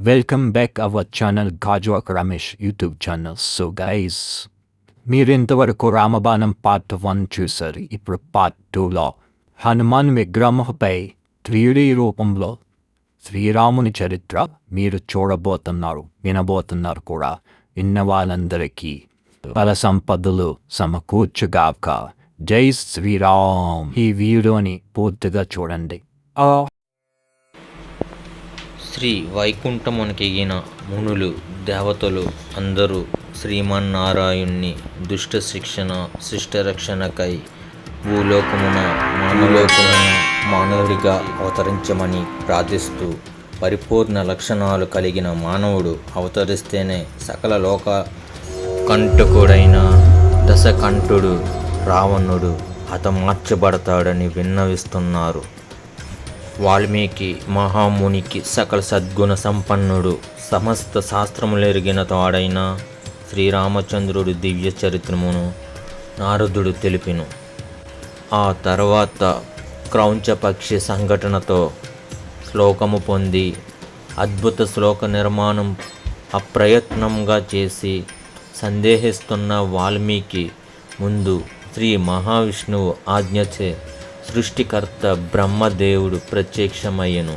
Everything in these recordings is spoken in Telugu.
Welcome back our channel Gajwak Ramesh YouTube channel. So guys, మీరింతవరకు రామబాణం పార్ట్ వన్ చూసారు ఇప్పుడు పార్ట్ టూలో హనుమాన్ విగ్రహంపై త్రియుడి రూపంలో శ్రీరాముని చరిత్ర మీరు చూడబోతున్నారు వినబోతున్నారు కూడా విన్న వాళ్ళందరికీ బల సంపదలు సమకూర్చుగాక జై శ్రీరామ్ ఈ వీడియోని పూర్తిగా చూడండి శ్రీ వైకుంఠమునకెగిన మునులు దేవతలు అందరూ శ్రీమన్నారాయణ్ణి దుష్ట శిక్షణ శిష్ట రక్షణకై భూలోకమున మానలోకమున మానవుడిగా అవతరించమని ప్రార్థిస్తూ పరిపూర్ణ లక్షణాలు కలిగిన మానవుడు అవతరిస్తేనే సకల లోక కంటకుడైన దశకంఠుడు రావణుడు హతమార్చబడతాడని విన్నవిస్తున్నారు. వాల్మీకి మహామునికి సకల సద్గుణ సంపన్నుడు సమస్త శాస్త్రములెరిగిన తాడైన శ్రీరామచంద్రుడి దివ్య చరిత్రమును నారదుడు తెలిపిను. ఆ తర్వాత క్రౌంచ పక్షి సంఘటనతో శ్లోకము పొంది అద్భుత శ్లోక నిర్మాణం అప్రయత్నంగా చేసి సందేహిస్తున్న వాల్మీకి ముందు శ్రీ మహావిష్ణువు ఆజ్ఞచే సృష్టికర్త బ్రహ్మదేవుడు ప్రత్యక్షమయ్యను.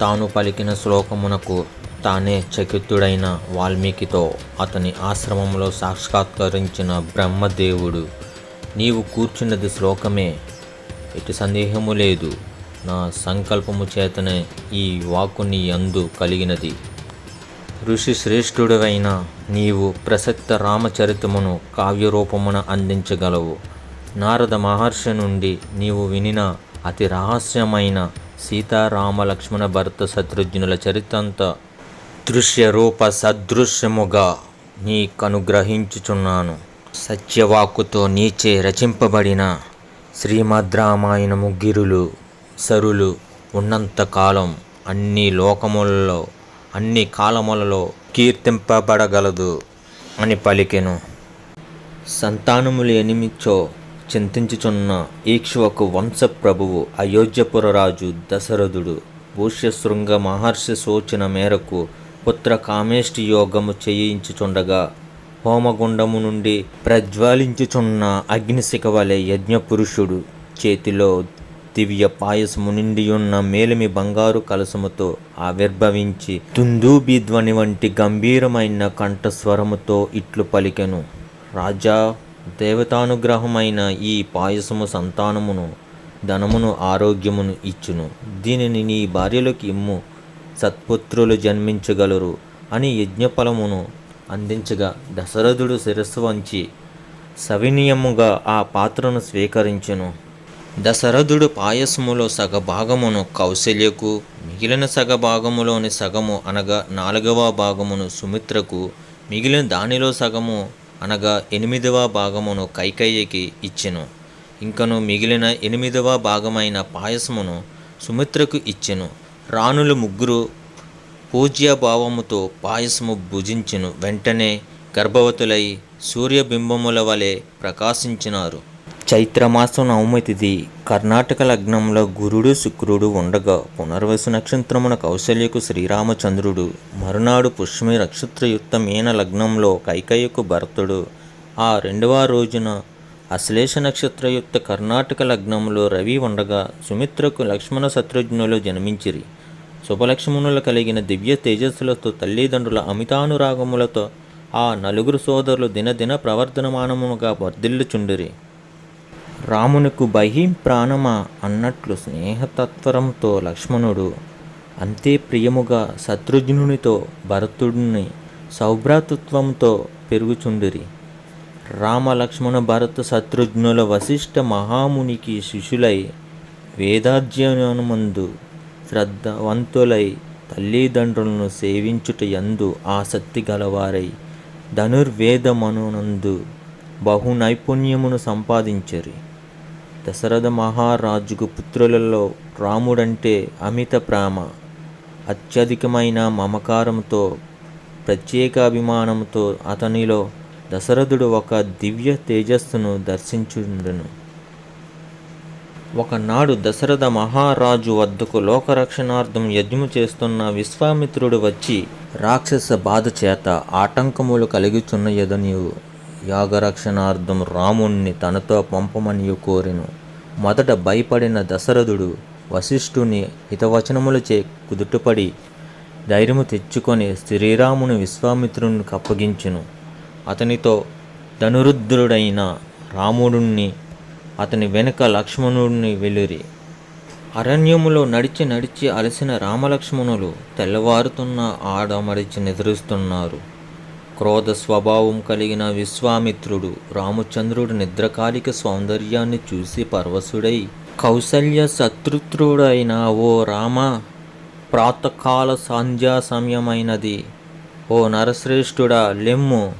తాను పలికిన శ్లోకమునకు తానే చకితుడైన వాల్మీకితో అతని ఆశ్రమంలో సాక్షాత్కరించిన బ్రహ్మదేవుడు నీవు కూర్చున్నది శ్లోకమే. ఎటు సందేహము లేదు. నా సంకల్పము చేతనే ఈ వాకుని నీ అందు కలిగినది. ఋషి శ్రేష్ఠుడవైన నీవు ప్రసక్త రామచరితమును కావ్యరూపమున అందించగలవు. నారద మహర్షి నుండి నీవు వినిన అతి రహస్యమైన సీతారామ లక్ష్మణ భరత శత్రుఘ్నుల చరిత్రంతా దృశ్య రూప సదృశ్యముగా నీకనుగ్రహించుచున్నాను. సత్యవాక్కుతో నీచే రచింపబడిన శ్రీమద్ రామాయణము గిరులు సరులు ఉన్నంతకాలం అన్ని లోకములలో అన్ని కాలములలో కీర్తింపబడగలదు అని పలికెను. సంతానములు ఎనిమిచో చింతించుచున్న ఈక్ష్వకు వంశ ప్రభువు అయోధ్యపురరాజు దశరథుడు భూష్యశృంగ మహర్షి సూచన మేరకు పుత్ర కామేష్టి యోగము చేయించుచుండగా హోమగుండము నుండి ప్రజ్వలించుచున్న అగ్నిశిఖ వలె యజ్ఞపురుషుడు చేతిలో దివ్య పాయసము నిండియున్న మేలిమి బంగారు కలసముతో ఆవిర్భవించి తుందూబి ధ్వని వంటి గంభీరమైన కంఠస్వరముతో ఇట్లు పలికెను. రాజా దేవతానుగ్రహమైన ఈ పాయసము సంతానమును ధనమును ఆరోగ్యమును ఇచ్చును. దీనిని నీ భార్యలకు ఇమ్ము సత్పుత్రులు జన్మించగలరు అని యజ్ఞఫలమును అందించగా దశరథుడు శిరస్సు వంచి సవినీయముగా ఆ పాత్రను స్వీకరించెను. దశరథుడు పాయసములో సగభాగమును కౌశల్యకు మిగిలిన సగభాగములోని సగము అనగా నాలుగవ భాగమును సుమిత్రకు మిగిలిన దానిలో సగము అనగా ఎనిమిదవ భాగమును కైకయ్యకి ఇచ్చెను. ఇంకను మిగిలిన ఎనిమిదవ భాగమైన పాయసమును సుమిత్రకు ఇచ్చెను. రాణులు ముగ్గురు పూజ్యభావముతో పాయసము భుజించెను. వెంటనే గర్భవతులై సూర్యబింబముల వలె ప్రకాశించినారు. చైత్రమాసం నవమి తిథి కర్ణాటక లగ్నంలో గురుడు శుక్రుడు ఉండగా పునర్వసు నక్షత్రమున కౌశల్యకు శ్రీరామచంద్రుడు. మరునాడు పుష్మి నక్షత్రయుక్త మీన లగ్నంలో కైకయ్యకు భరతుడు. ఆ రెండవ రోజున అశ్లేష నక్షత్రయుక్త కర్ణాటక లగ్నంలో రవి ఉండగా సుమిత్రకు లక్ష్మణ శత్రుఘ్నులు జన్మించిరి. శుభలక్ష్మణులు కలిగిన దివ్య తేజస్సులతో తల్లిదండ్రుల అమితానురాగములతో ఆ నలుగురు సోదరులు దినదిన ప్రవర్ధనమానముగా వర్ధిల్లుచుండిరి. రామునకు బహిం ప్రాణమా అన్నట్లు స్నేహతత్వరంతో లక్ష్మణుడు అంతే ప్రియముగా శత్రుఘ్నునితో భరతుడిని సౌభ్రాతృత్వంతో పెరుగుచుండిరి. రామ లక్ష్మణ భరత శత్రుఘ్నుల వశిష్ఠ మహామునికి శిష్యులై వేదాధ్యయనమందు శ్రద్ధవంతులై తల్లిదండ్రులను సేవించుట యందు ఆసక్తి గలవారై ధనుర్వేదమనునందు బహు నైపుణ్యమును సంపాదించరి. దశరథ మహారాజుకు పుత్రులలో రాముడంటే అమిత ప్రేమ అత్యధికమైన మమకారంతో ప్రత్యేక అభిమానంతో అతనిలో దశరథుడు ఒక దివ్య తేజస్సును దర్శించుండెను. ఒకనాడు దశరథ మహారాజు వద్దకు లోకరక్షణార్థం యజ్ఞము చేస్తున్న విశ్వామిత్రుడు వచ్చి రాక్షస బాధ చేత ఆటంకములు కలిగిచున్న ఎదనియు యాగరక్షణార్థం రాముణ్ణి తనతో పంపమనియు కోరెను మొదట భయపడిన దశరథుడు వశిష్ఠుని హితవచనములచే కుదుటపడి ధైర్యము తెచ్చుకొని శ్రీరాముని విశ్వామిత్రుని అప్పగించును అతనితో ధనురుద్ధుడైన రాముడుని అతని వెనుక లక్ష్మణుడిని వెలురి. అరణ్యములో నడిచి నడిచి అలసిన రామలక్ష్మణులు తెల్లవారుతున్న ఆడమడిచి నిద్రిస్తున్నారు. క్రోధ స్వభావం కలిగిన విశ్వామిత్రుడు రామచంద్రుడి నిద్రకాలిక సౌందర్యాన్ని చూసి పరవశుడై కౌసల్య శత్రుత్రుడైన ఓ రామ ప్రాతకాల సంధ్యా సమయమైనది. ఓ నరశ్రేష్ఠుడా లెమ్ము.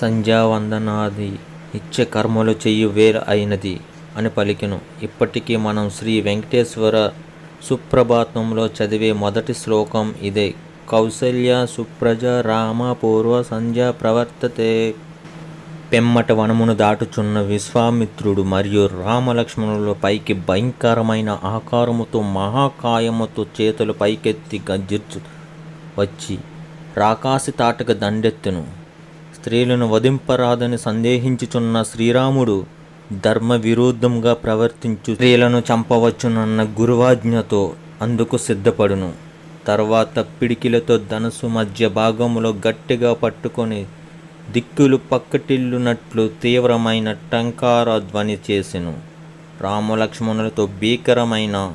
సంధ్యావందనాది నిత్య కర్మలు చెయ్యి వేల అయినది అని పలికెను. ఇప్పటికీ మనం శ్రీ వెంకటేశ్వర సుప్రభాతంలో చదివే మొదటి శ్లోకం ఇదే. కౌసల్య సుప్రజ రామ పూర్వ సంధ్య ప్రవర్తతే. పెమ్మట వనమును దాటుచున్న విశ్వామిత్రుడు మరియు రామలక్ష్మణుల పైకి భయంకరమైన ఆకారముతో మహాకాయముతో చేతులు పైకెత్తి గర్జించు వచ్చి రాకాసి తాటక దండెత్తును. స్త్రీలను వధింపరాదని సందేహించుచున్న శ్రీరాముడు ధర్మ విరుద్ధంగా ప్రవర్తించు స్త్రీలను చంపవచ్చునన్న గురువాజ్ఞతో అందుకు సిద్ధపడును. తర్వాత పిడికిలతో ధనుసు మధ్య భాగంలో గట్టిగా పట్టుకొని దిక్కులు పక్కటిల్లునట్లు తీవ్రమైన టంకార ధ్వని చేసెను. రామలక్ష్మణులతో భీకరమైన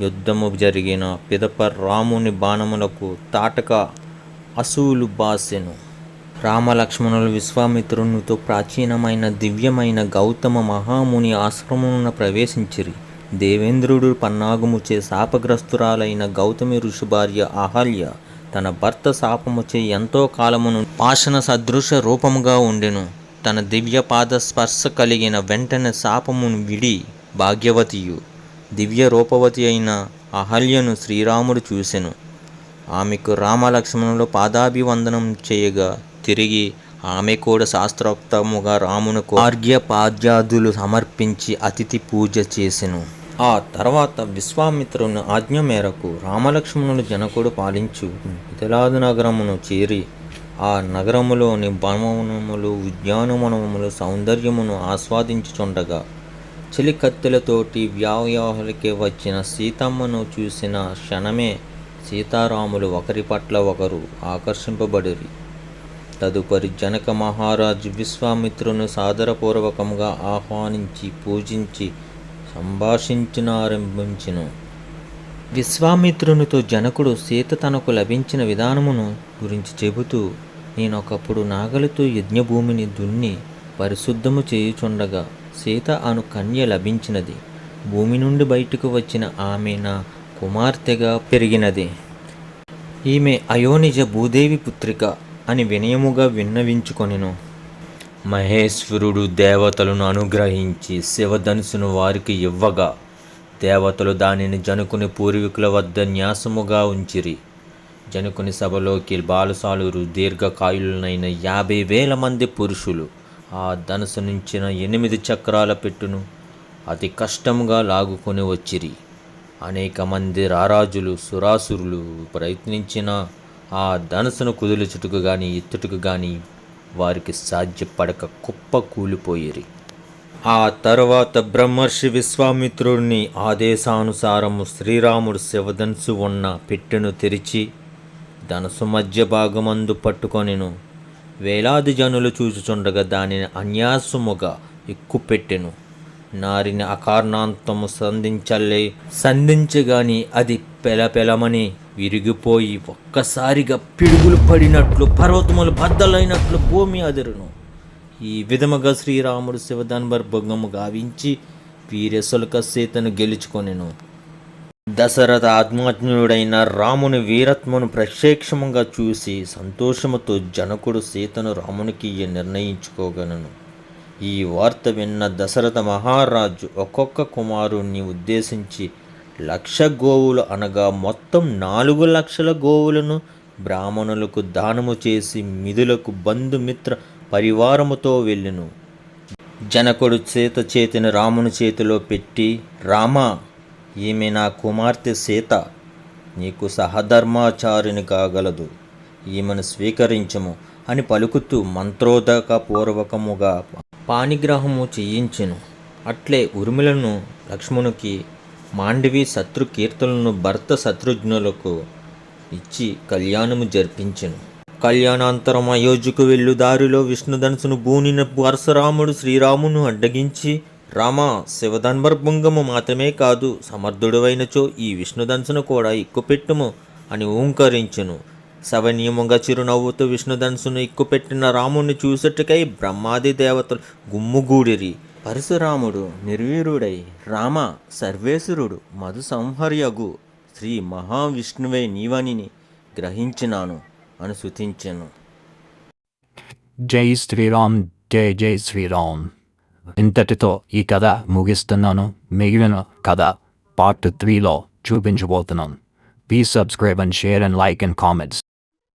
యుద్ధము జరిగిన పిదప రాముని బాణములకు తాటక అసూలు బాసెను. రామలక్ష్మణులు విశ్వామిత్రునితో ప్రాచీనమైన దివ్యమైన గౌతమ మహాముని ఆశ్రమమున ప్రవేశించిరి. దేవేంద్రుడు పన్నాగముచే శాపగ్రస్తురాలైన గౌతమి ఋషి భార్య అహల్య తన భర్త శాపముచే ఎంతో కాలమును పాషణ సదృశ రూపముగా ఉండెను. తన దివ్య పాద స్పర్శ కలిగిన వెంటనే శాపమును విడి భాగ్యవతియు. దివ్య రూపవతి అయిన అహల్యను శ్రీరాముడు చూసెను. ఆమెకు రామలక్ష్మణులు పాదాభివందనం చేయగా తిరిగి ఆమె కూడా శాస్త్రోక్తముగా రామునకు ఆర్ఘ్యపాద్యాదులు సమర్పించి అతిథి పూజ చేసెను. ఆ తర్వాత విశ్వామిత్రుని ఆజ్ఞ మేరకు రామలక్ష్మణులు జనకుడు పాలించు మిథిలాదు నగరమును చేరి ఆ నగరములోని భవనములు ఉద్యానవనములు సౌందర్యమును ఆస్వాదించుచుండగా చెలికత్తెలతోటి వ్యావ్యాహులకి వచ్చిన సీతమ్మను చూసిన క్షణమే సీతారాములు ఒకరి పట్ల ఒకరు ఆకర్షింపబడిరి. తదుపరి జనక మహారాజు విశ్వామిత్రుని సాదరపూర్వకంగా ఆహ్వానించి పూజించి సంభాషించినారంభించెను. విశ్వామిత్రునితో జనకుడు సీత తనకు లభించిన విధానమును గురించి చెబుతూ నేను ఒకప్పుడు నాగలితో యజ్ఞభూమిని దున్ని పరిశుద్ధము చేయుచుండగా సీత అను కన్య లభించినది. భూమి నుండి బయటకు వచ్చిన ఆమె నా కుమార్తెగా పెరిగినది. ఈమె అయోనిజ భూదేవి పుత్రిక అని వినయముగా విన్నవించుకొనెను. మహేశ్వరుడు దేవతలను అనుగ్రహించి శివధనుసును వారికి ఇవ్వగా దేవతలు దానిని జనుకుని పూర్వీకుల వద్ద న్యాసముగా ఉంచిరి. జనుకుని సభలోకి బాలసాలురు దీర్ఘకాయులనైన యాభై వేల మంది పురుషులు ఆ ధనుసు నుంచిన ఎనిమిది చక్రాల పెట్టును అతి కష్టముగా లాగుకొని వచ్చిరి. అనేక మంది రారాజులు సురాసురులు ప్రయత్నించిన ఆ ధనుసును కుదులుచుటకు కానీ ఎత్తుటకు కానీ వారికి సాధ్యపడక కుప్ప కూలిపోయిరి. ఆ తరువాత బ్రహ్మర్షి విశ్వామిత్రుడిని ఆదేశానుసారము శ్రీరాముడు శివధనుసు ఉన్న పెట్టెను తెరిచి ధనుసు మధ్య భాగమందు పట్టుకొనిను. వేలాది జనులు చూచుచుండగా దానిని అన్యాసముగా ఎక్కుపెట్టెను నారిని అకారణాంతము సంధించలే సంధించగాని అది పెలపెలమని విరిగిపోయి ఒక్కసారిగా పిడుగులు పడినట్లు పర్వతములు బద్దలైనట్లు భూమి అదిరును. ఈ విధముగా శ్రీరాముడు శివధన్వర్భంగము గావించి వీరసులక సీతను గెలుచుకొనెను. దశరథ ఆత్మజ్ఞుడైన రాముని వీరత్మను ప్రత్యక్షముగా చూసి సంతోషముతో జనకుడు సీతను రామునికి నిర్ణయించుకోగలను. ఈ వార్త విన్న దశరథ మహారాజు ఒక్కొక్క కుమారుణ్ణి ఉద్దేశించి లక్ష గోవులు అనగా మొత్తం నాలుగు లక్షల గోవులను బ్రాహ్మణులకు దానము చేసి మిధులకు బంధుమిత్ర పరివారముతో వెళ్ళెను. జనకుడు సీత చేతిని రాముని చేతిలో పెట్టి రామా ఈమె నా కుమార్తె సీత నీకు సహధర్మాచారిని కాగలదు ఈమెను స్వీకరించము అని పలుకుతూ మంత్రోదక పూర్వకముగా పాణిగ్రహము చేయించెను. అట్లే ఉర్మిలను లక్ష్మణునికి మాండవి శత్రు కీర్తనలను భర్త శత్రుఘ్నులకు ఇచ్చి కళ్యాణము జరిపించెను. కళ్యాణాంతరం అయోధ్యకు వెళ్ళు. దారిలో విష్ణుధనుసును బూనిన పరశురాముడు శ్రీరామును అడ్డగించి రామ శివధన్వర్భంగము మాత్రమే కాదు సమర్థుడవైనచో ఈ విష్ణుధనుసును కూడా ఎక్కుపెట్టుము అని ఓంకరించును సవనీయముగా చిరునవ్వుతూ విష్ణుధనుసును ఎక్కుపెట్టిన రాముని చూసట్టుకై బ్రహ్మాది దేవతలు గుమ్ముగూడిరి. పరశురాముడు నిర్వీరుడై రామ సర్వేశ్వరుడు మధు సంహర్యగు శ్రీ మహావిష్ణువే నీవనిని గ్రహించినాను అని శుతించెను. జై శ్రీరామ్ జై జై శ్రీరామ్. ఇంతటితో ఈ కథ ముగిస్తున్నాను. మిగిలిన కథ పార్ట్ త్రీలో చూపించబోతున్నాను. Please subscribe and share and like and comments